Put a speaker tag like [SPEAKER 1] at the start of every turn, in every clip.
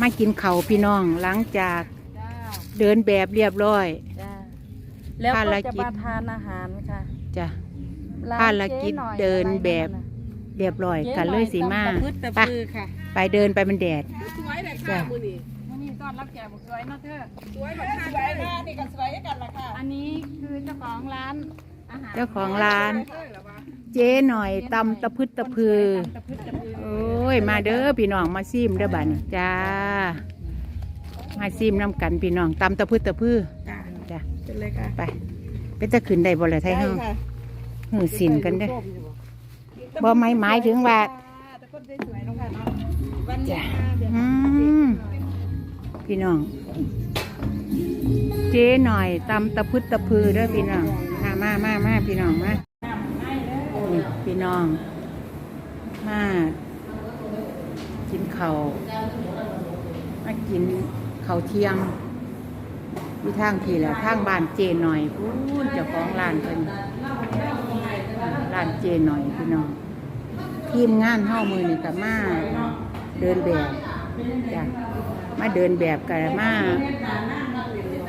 [SPEAKER 1] มากินเขาวพี่น้องหลังจาก
[SPEAKER 2] จ้า
[SPEAKER 1] เดินแบบเรียบร้อย
[SPEAKER 2] จ้าแล้ว
[SPEAKER 1] ภาร
[SPEAKER 2] ก็
[SPEAKER 1] กิจ
[SPEAKER 2] จะมาทานอาหารค่ะ
[SPEAKER 1] จ้ะ
[SPEAKER 2] ร้น
[SPEAKER 1] ภารกิจ
[SPEAKER 2] จ๊หน่อย
[SPEAKER 1] เดินแบบ
[SPEAKER 2] อะไระ
[SPEAKER 1] เรียบร้อย
[SPEAKER 2] จ๊
[SPEAKER 1] กัน
[SPEAKER 2] ห
[SPEAKER 1] เลยสีมา
[SPEAKER 2] ตำตะพืชตะ
[SPEAKER 1] ไป
[SPEAKER 2] พือค่ะ
[SPEAKER 1] ไปเดินไปมันแดด
[SPEAKER 3] สวยเลย
[SPEAKER 1] จ้ะ
[SPEAKER 3] ค่ะมือนี่
[SPEAKER 2] วันนี้ต้อนรับแขกบอกสวยเนาะเธอ
[SPEAKER 3] สวยแบบสวยค่ะนี่ก็สวยกันละค่ะ
[SPEAKER 2] อันนี้คือเจ้าของร้านอาหาร
[SPEAKER 1] เจ้าของร้าน
[SPEAKER 3] เอ้ยเหรอวะ
[SPEAKER 1] เจ๊หน่อยตำตะพึดตะพือ
[SPEAKER 2] ตำตะพืชตะพือ
[SPEAKER 1] โอ้ ยมาเด้อพี่น้องมาซิมเด้อบัดนี้จ้า มาซิมน้ำกันพี่น้องตำตะพึดตะพือ
[SPEAKER 3] จ้า
[SPEAKER 1] จ้ะ
[SPEAKER 3] เป็นเลยค่ะ
[SPEAKER 1] ไปเป็นตะขึ้นได้บ่เลยไทยเฮาหือสินกันเด้อบ่ไม้หมายถึงว่า
[SPEAKER 3] แต่คนสวยๆเนาะค่ะเนาะวันนี้
[SPEAKER 1] จ้ะ
[SPEAKER 3] เดี๋ยว
[SPEAKER 1] อืมพี่น้อง เจ๊หน่อยตำตะพึดตะพือเด้อพี่น้องมามามามาพี่น้องมานี่พี่น้องมา กินข้าวมากินข้าวเที่ยงที่ทางพี่แหละทางบ้านเจหน่อยพูนเจ้าของร้านเพิ่นร้านเจหน่อยพี่น้องทีมงานเฮ้ามือนี่กับมาเดินแบบจ้ะมาเดินแบบกันมา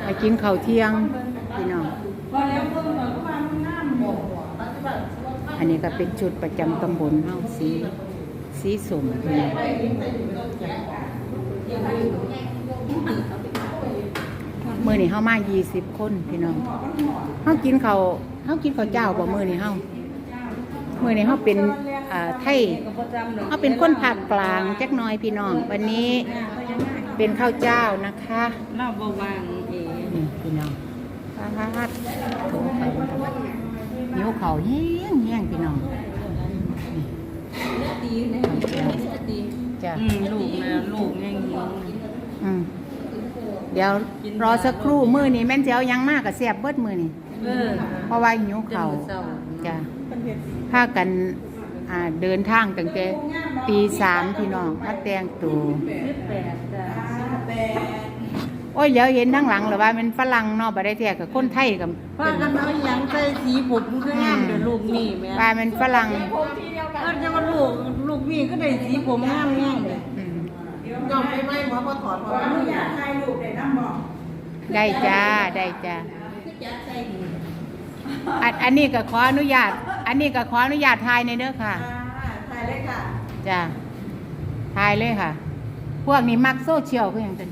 [SPEAKER 1] มากินข้าวเที่ยงพี่น้องอันนี้ก็เป็นชุดประจำตำบลเฮ้าสี สีสมพี่น้องมือนี่เฮามา20คนพี่น้องเฮากินข้าวเฮากินข้าวเจ้าบ่มือนี่เฮามือนี่เฮาเป็นอ่าไทย
[SPEAKER 2] ก็ประจำเนาะ
[SPEAKER 1] เขาเป็นคนภาคกลางจักหน้อยพี่น้อง วันนี้เป็นข้าวเจ้านะคะ
[SPEAKER 2] เราบวางเอง
[SPEAKER 1] นี่พี่น้องปาดถุงไปหิวเขาวแห้งแห้งพี่น้อง
[SPEAKER 2] ตีนะตี
[SPEAKER 1] จ้ะ
[SPEAKER 2] อืมลูกนะลูกแง่งหิว
[SPEAKER 1] อืมเดี๋ยวรอสักครู่มือนี่แม่นเจ้ายังมากกับเสียบเบิดมือนี่
[SPEAKER 2] เออ
[SPEAKER 1] เพราะว่าหิว
[SPEAKER 2] จะ
[SPEAKER 1] เขาว
[SPEAKER 2] มือเศร้า
[SPEAKER 1] จ้ะพากันอ่าเดินทางตั้งแต่ตีสามพี่น้องมาแต่งตัว
[SPEAKER 2] สิบแปดจ้ะ
[SPEAKER 1] โอ้ยเดี๋ยวเห็นทั้งหลังหรือว่ามันฝรั่งเนาะบ่ได้แท้กับคนไทยกับ
[SPEAKER 2] พากันเอาหยังใส่สีผมคืองามเดี๋ยวลูกนี่แม่
[SPEAKER 1] ว่ามันฝรั่ง
[SPEAKER 2] เออจะว่าลูกลูกนี่ก็ได้สีผมงามงามเลย
[SPEAKER 1] อืม
[SPEAKER 3] ยอมไม่ไม่หมอพอถอดพออนุญาตถ่ายรูปได้น้ำบอก
[SPEAKER 1] ได้จ้าได้จ้าอันอันนี้ก็ขออนุญาต อันนี้ก็ขออนุญาตถ่ายในเด้อค่ะ
[SPEAKER 3] อ่าถ่ายเลยค่ะ
[SPEAKER 1] จ้าถ่ายเลยค่ะ พวกนี้มักโซเชียลคือหยังจัง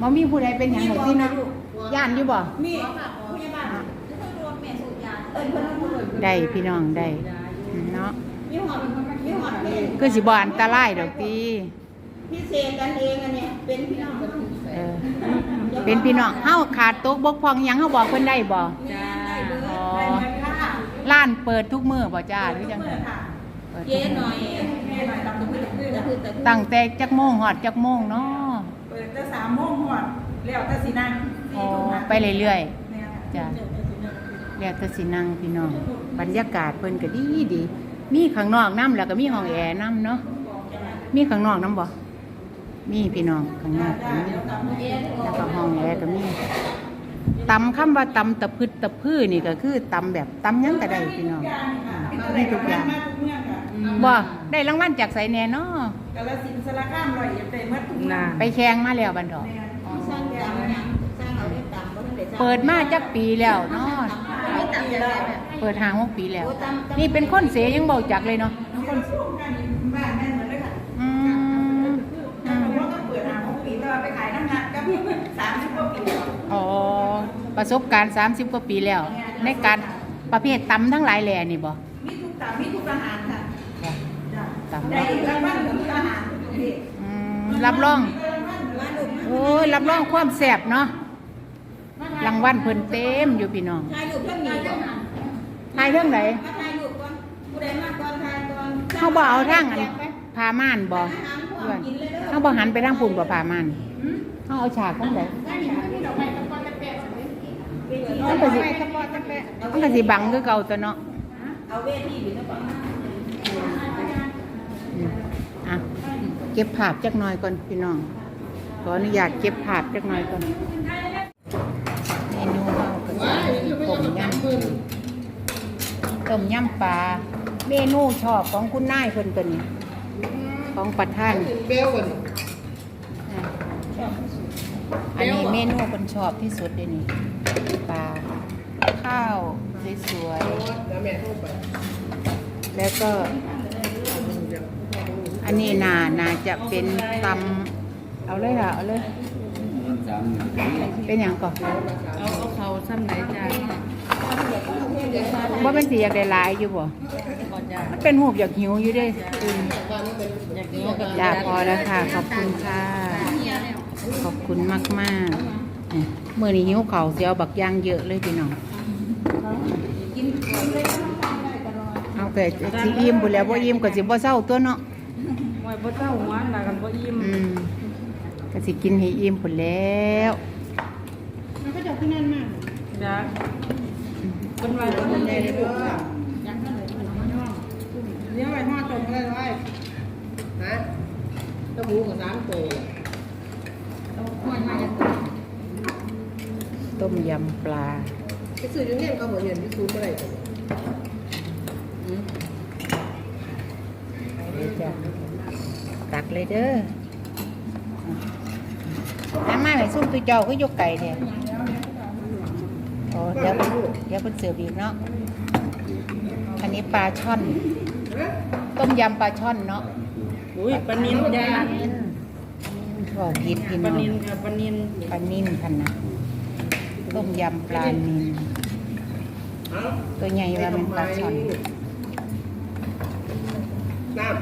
[SPEAKER 1] บ่มีผู้ใดเป็นหยังหรอกที่เนาะย่านอยู่บ่
[SPEAKER 3] นี่พยาบาลเอิ้นเพิ่นเอาผู้อื่น
[SPEAKER 1] ได้พี่น้องได้อืมเนาะ
[SPEAKER 3] มีหอดมีหอดเป็น
[SPEAKER 1] คือสิบ่อันตรายดอกติ
[SPEAKER 3] พิเศษกันเองอันเนี้ยเป็นพี่น้องกัน
[SPEAKER 1] เออเป็นพี่น้องเฮาขาดตกบกพร่องหยังเฮาบอกเพิ่นได้บ่
[SPEAKER 2] จ้า
[SPEAKER 1] อ๋อ
[SPEAKER 3] ได้เหมือนค่ะ
[SPEAKER 1] ร้านเปิดทุกมื้อบ่จ้าหรือจังได
[SPEAKER 3] ค่ะ
[SPEAKER 1] เปิดทุ
[SPEAKER 3] เจ๊
[SPEAKER 1] ก
[SPEAKER 3] หน่
[SPEAKER 1] มื้
[SPEAKER 3] อยแม่หน่อยตำตะพื้นตะพื้นตะพื้นตะพื้น
[SPEAKER 1] ตั้งแต่จักโมงฮอดจักโมงเนาะ
[SPEAKER 3] เปิดแต่สามโมงหอดแล้วแต่สีนั่ง
[SPEAKER 1] อ๋อไปเรื่อย
[SPEAKER 3] ๆ
[SPEAKER 1] จ้ะๆแล้วแต่สินั่งพี่น้อง บรรยากาศเพิ่นก็ดีดี มีข้างนอกน้ำแล้วก็มีห้องแอร์น้ำเนาะ มีข้างนอกน้ำบ่มีพี่น้องข้างนอกก็มี แล้วก็ห้องแอร์ก็มีตำคำว่าตำตะพึดตะพื้อนี่ก็คือตำแบบตำหยังก็ได้พี่น้อง มีทุกอย่าง
[SPEAKER 3] มาทุกเมืองค่ะ
[SPEAKER 1] บ่ได้รางวัลจากไสแหน่เนาะ
[SPEAKER 3] กาลสินธุ์สารคามร้อยเอ็ดได้หมดทุกเมือง
[SPEAKER 1] ไปแข่งมาแล้วบันดอก
[SPEAKER 3] สร้างตำยังสร้างเอาได้ตำบ่ทันได้สร้าง
[SPEAKER 1] เปิดมาจักปีแล้วเนาะ
[SPEAKER 3] ไม่ตำแล้ว
[SPEAKER 1] เปิดหางหกปีแล้วนี่เป็นคนเสียยังเบาจักเลยเนาะ
[SPEAKER 3] น้องคนสู้กันบ้านแม่นเหมือนเลยค่ะ
[SPEAKER 1] อืม
[SPEAKER 3] แต่ว่าก็เปิดหาของปีแต่ว่าไปขายน้ำหนักกับสามสิบกว่าปีแล้ว
[SPEAKER 1] อ๋อประสบการณ์ 30 กว่าปีแล้ว ในการประเภทตำทั้งหลายแหล่นี่บ่
[SPEAKER 3] มีทุกตำมีทุกอาหารค่ะจ้ะ
[SPEAKER 1] ตำ
[SPEAKER 3] ได้รางวัลทุกอา
[SPEAKER 1] อืมรับรอง โอ้ยรับรองความแซ่บเนาะรางวัลเพิ่นเต็มอยู่พี่น้อง
[SPEAKER 3] ถ่ายรูปเรื่องนี้ก่อน
[SPEAKER 1] ทายเรื่องไหน
[SPEAKER 3] มาถ่ายรูปก่อนผู้ใดมาก่อนถ่ายก่อน
[SPEAKER 1] เขาบ่เอาทางอันพาม่านบ่เพื่อนเขาบ่หันไปทางปุ่นบ่พาม่านเขาเอาฉากทางไหนมันก็สิมันก็สิบังคือเก่าตัวเนาะ
[SPEAKER 3] เอาเวทีอยู่ซะก่อน
[SPEAKER 1] อืมอะ เก็บภาพจักหน่อยก่อนพี่น้อง ขออนุญาตเก็บภาพจักหน่อยก่อนเมนูเราก็จะต้มยำต้มยำปลา เมนูชอบของคุณนายเพิ่นตัวนี้ ของประท่าน
[SPEAKER 2] อัน
[SPEAKER 1] นี้เมนูคนชอบที่สุดเลยนี่ปลาข้าวสวยๆแล้วก็ อันนี้นานาจะเป็นตำเอาเลยค่ะ เอาเลย เป็นอย่างก่อน
[SPEAKER 2] เอาเอาเขาซ้ำไหนจ้า
[SPEAKER 1] ว่าเป็นสีอยากได้หลายอยู่บ่
[SPEAKER 2] ก่อนจ้า
[SPEAKER 1] มันเป็นหูบอยากหิวอยู่เด้อืม
[SPEAKER 2] อยากนี้กับ
[SPEAKER 1] จ้าพอแล้วค่ะ ขอบคุณค่ะ ขอบคุณมากมากๆอะมื่อนี้หิวเขาวเสียวบักย่างเยอะเลยพี่น้องเอาแต่สิอิ่มบุแล้วบ่อิ่มก็สิบ่เศร้าตัวเนาะ
[SPEAKER 2] ไว้บ่เจ้าหัวหนากันบ่อิ่ม
[SPEAKER 1] อืมก็สิกินให้อิ่มพุ่นแล้ว
[SPEAKER 2] จ้าเป็นไว้เป็นใหญ่เลยเด้อเลี้ยงไว้ห้าตัวก็ได้ไว้ฮะตะบูกับสามตัว
[SPEAKER 1] ต้มยำปลา
[SPEAKER 2] ไปซื้ออยู่เนี่ยเขาบอกเห็นที่ซูเปอร์อะไรกัน
[SPEAKER 1] เดี๋ยวจะตัก เลยเด้อน้ำมาให้ซุ่มตุยเจ้าก็ยกไก่แท้โอ้เดี๋ยวเดี๋ยวเพิ่นเสิร์ฟอีกเนาะ อันนี้ปลาช่อน ต้มยำปลาช่อนเนาะ
[SPEAKER 2] อุ้ยปลานินจ้า
[SPEAKER 1] บอกผิดพี่
[SPEAKER 2] ป
[SPEAKER 1] น้
[SPEAKER 2] ลา
[SPEAKER 1] อง
[SPEAKER 2] นินค่ะปลานิน
[SPEAKER 1] ปลานิ่มพันนะต้มยำปลานินตัวใหญ่ว่าเป็นปลาช่อน
[SPEAKER 2] น้ำ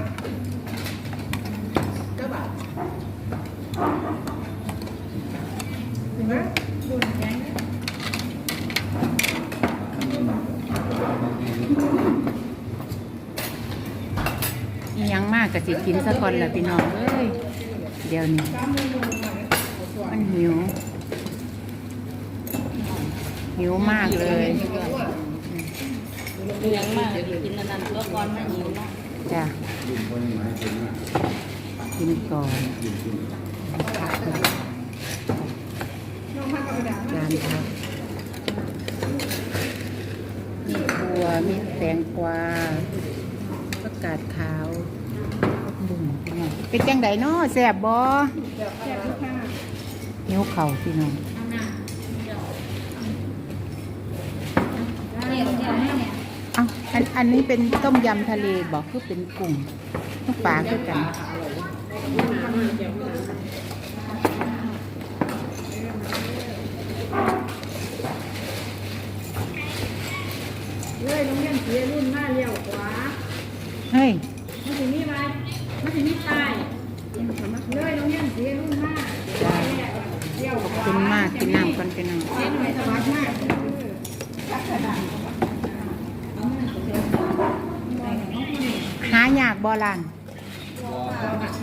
[SPEAKER 2] เจ้าบ่าวเห็นไหม
[SPEAKER 1] อีหยังมากก็สิกินสักคนละพี่น้องเอ้ยเดี๋ยวนี้มันหิว หิวมากเลย
[SPEAKER 2] เลี้ยงมากกินนานๆก็ก่อนไม่หิวเนาะ
[SPEAKER 1] จ้ะกินก่อนจานครับมีถั่วมีแตงกวาประกาศขาว เป็นจังไดเนาะแซ่บบ่หิวเข่าพี่น้องเอาอันอันนี้เป็นต้มยำทะเลบอกคือเป็นกุ้งทุกปลาคือกัน
[SPEAKER 2] เลย เลยโรงเรียนเสียรุ่นหน้า
[SPEAKER 1] จ้า
[SPEAKER 2] เลี้ยว
[SPEAKER 1] ขอบคุณมากกินน้ำกันพี่น้อง
[SPEAKER 2] หาก
[SPEAKER 1] หายากบ่ลาน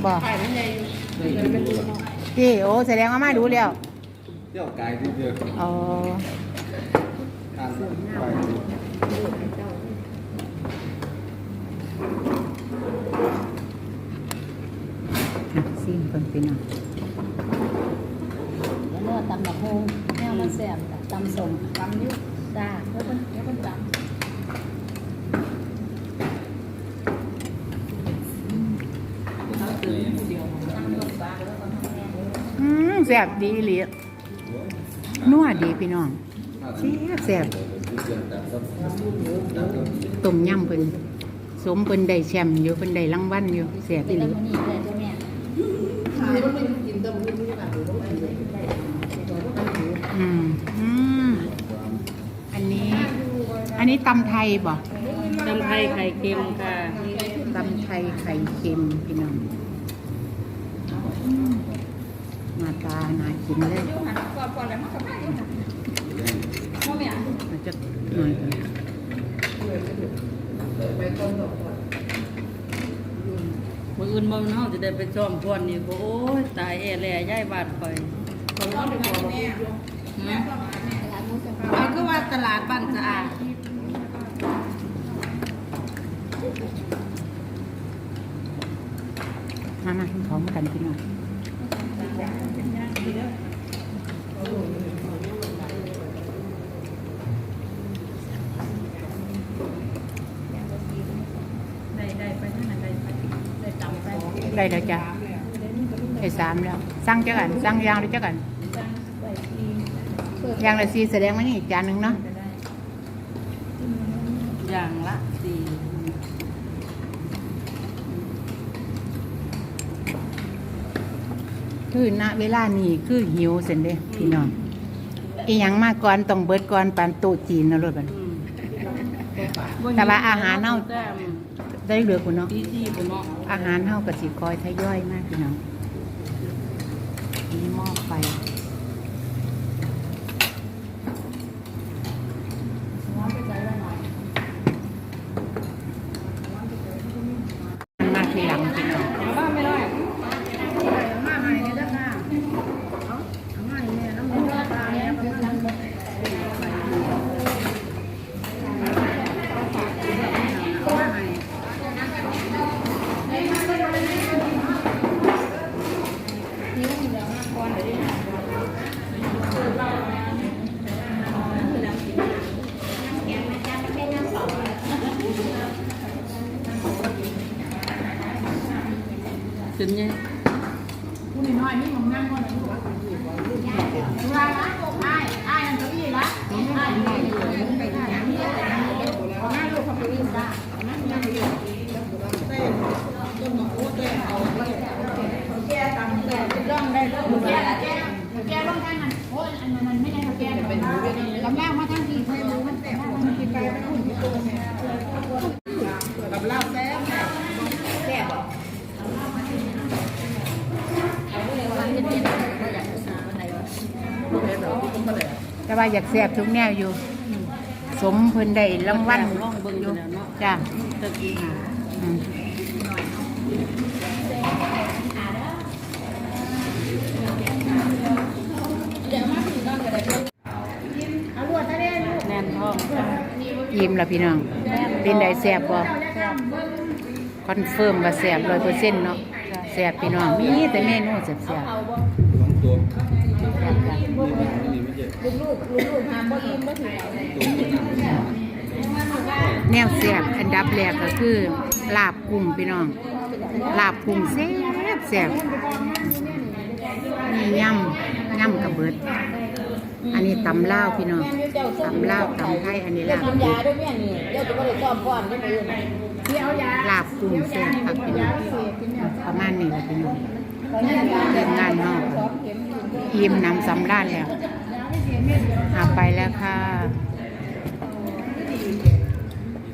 [SPEAKER 1] บ่พี่โอ้แสดงว่ามาดูแล้ว
[SPEAKER 4] เที่ยวไกลที่เดียว
[SPEAKER 1] อ๋อ
[SPEAKER 4] ทางไป
[SPEAKER 1] อะ ซิมกันพี่น้อง
[SPEAKER 5] แล้วก็ตำบักฮงแนวมันแซ่บจ้ะตำส่งตำยุจ้าแล้วเพิ่นแล้วเพิ่นต
[SPEAKER 1] อืมแซ่บดีอีหลีนัวดีพี่น้องแซ่บแซ่บต้มยำเพิ่นสมเพิ่นได้แชมป์อยู่เพิ่นได้รางวัลอยู่แซ่บำอี
[SPEAKER 5] เลย
[SPEAKER 1] อืมอืมอันนี้ อันนี้ตำไทยบ่
[SPEAKER 2] ตำไทยไข่เค็มค่ะ
[SPEAKER 1] ตำไทยไข่เค็มพี่น้องหน้าตาน่ากินเลยอาจจะหน่อยก่ อน
[SPEAKER 2] มื้ออื่นบ่เฮาจะได้ไปซ่อมพวนนี่โอ้ยตายแอ่แล่ย้ายบ้านไปเอาคือว่าตลาดบ้านสะอาด
[SPEAKER 1] มามาพร้อมกันพี่น้อง ได้แล้วจ้ะได้สามแล้วสั่งจักอันสั่งอยางได้จักอัน
[SPEAKER 4] ไปที่เปิด
[SPEAKER 1] อยางละสี่แสดงว่านี่จานหนึ่งเนาะ
[SPEAKER 2] อย่างละสี่
[SPEAKER 1] คือณเวลานี้คือหิวเสร็จเด้พี่น้องอีหยังมาก่อนต้องเบิดก่อนปานโต๊ะจีนนะรถบัด
[SPEAKER 2] อืม
[SPEAKER 1] แต่ว่าอาหารเน่า
[SPEAKER 2] แต้ม
[SPEAKER 1] ได้เหลือคุณเนาะ
[SPEAKER 2] ตีสี่ผมเนาะ
[SPEAKER 1] อาหารเฮากับสิคอยทยอยมากพี่น้องนี่หม้อไฟ
[SPEAKER 4] น้องไปใจไว้หน่อย
[SPEAKER 1] มันมาทีหลังพี่น้อง
[SPEAKER 2] บ้านไม่ได้
[SPEAKER 5] มาใหม่เนี่ยด้านหน้าเอาใหม่เนี่ยน้ำมันตาเนี่ยมันมาใหม่
[SPEAKER 2] จนเนี่ย
[SPEAKER 5] ผู้น้อยนี่ผมนั่งก่อนนะลูกดูแลนะอ้ายอ้ายนั่นเก้าอี้ละอ้ายนี่ไปได้นะนี่เอาหน้าลูกเขาไปวิ่งได้เอาหน้านั่งอยู่เต้นต้นหมอกเต้นเอาเต้นแก้ตามแก้ร่องได้ร่องแก้แก้แก้ร่องทางนั้นโอ้ยอันนั้นไม่ได้แก้เป็นกับแม่มาทางที่เคยรู้มันแต่มันกินไปไม่หุ่นที่ตัวแม่กับลาบแซ่บแซ่บ
[SPEAKER 1] แต่ว่าอยากแซ่บทุกแนวอยู่ สมเพิ่นได้รางวัล
[SPEAKER 2] ร่องเบิ่งอยู่แล้วเนาะ
[SPEAKER 1] จ้ะ
[SPEAKER 2] ตะกี้หา
[SPEAKER 1] อืม
[SPEAKER 5] เอาลวดทะเลลูก
[SPEAKER 2] แน่นท้อง
[SPEAKER 1] อิ่มละพี่น้องเป็นไดแซ่บบ่คอนเฟิร์มว่าแซ่บร้อยเปอร์เซ็นต์เนาะแซ่บพี่น้องมีแต่เมนูแซ่บๆ
[SPEAKER 6] สองตัว
[SPEAKER 1] แซ่บๆ
[SPEAKER 6] แน
[SPEAKER 4] ลูกลูกลูกหามบ่อิ่มบ่ถึงเอา
[SPEAKER 1] แนวแซ่บอันดับแรกก็คือ ลาบกุ้งพี่น้อง ลาบกุ้งแซ่บแซ่บนี่ยำย่ำกระเบิด อันนี้ตำลาพี่น้องตำลาตำไทยอันนี้ลาบ
[SPEAKER 4] ทำยาด้วยแม่นี่เดี๋ยวจะบ่ได้ซ่อมก่อนได้มื้อนี้
[SPEAKER 5] เสียวยา
[SPEAKER 1] ลาบกุ้งแซ่บครับพี่น้องประมาณนี้แหละพี่น้องเริ่มงงานนอก
[SPEAKER 4] สองเข็มอยู่
[SPEAKER 1] อิ่มน้ำสำราญแล้ว อาไปแล้วค่ะ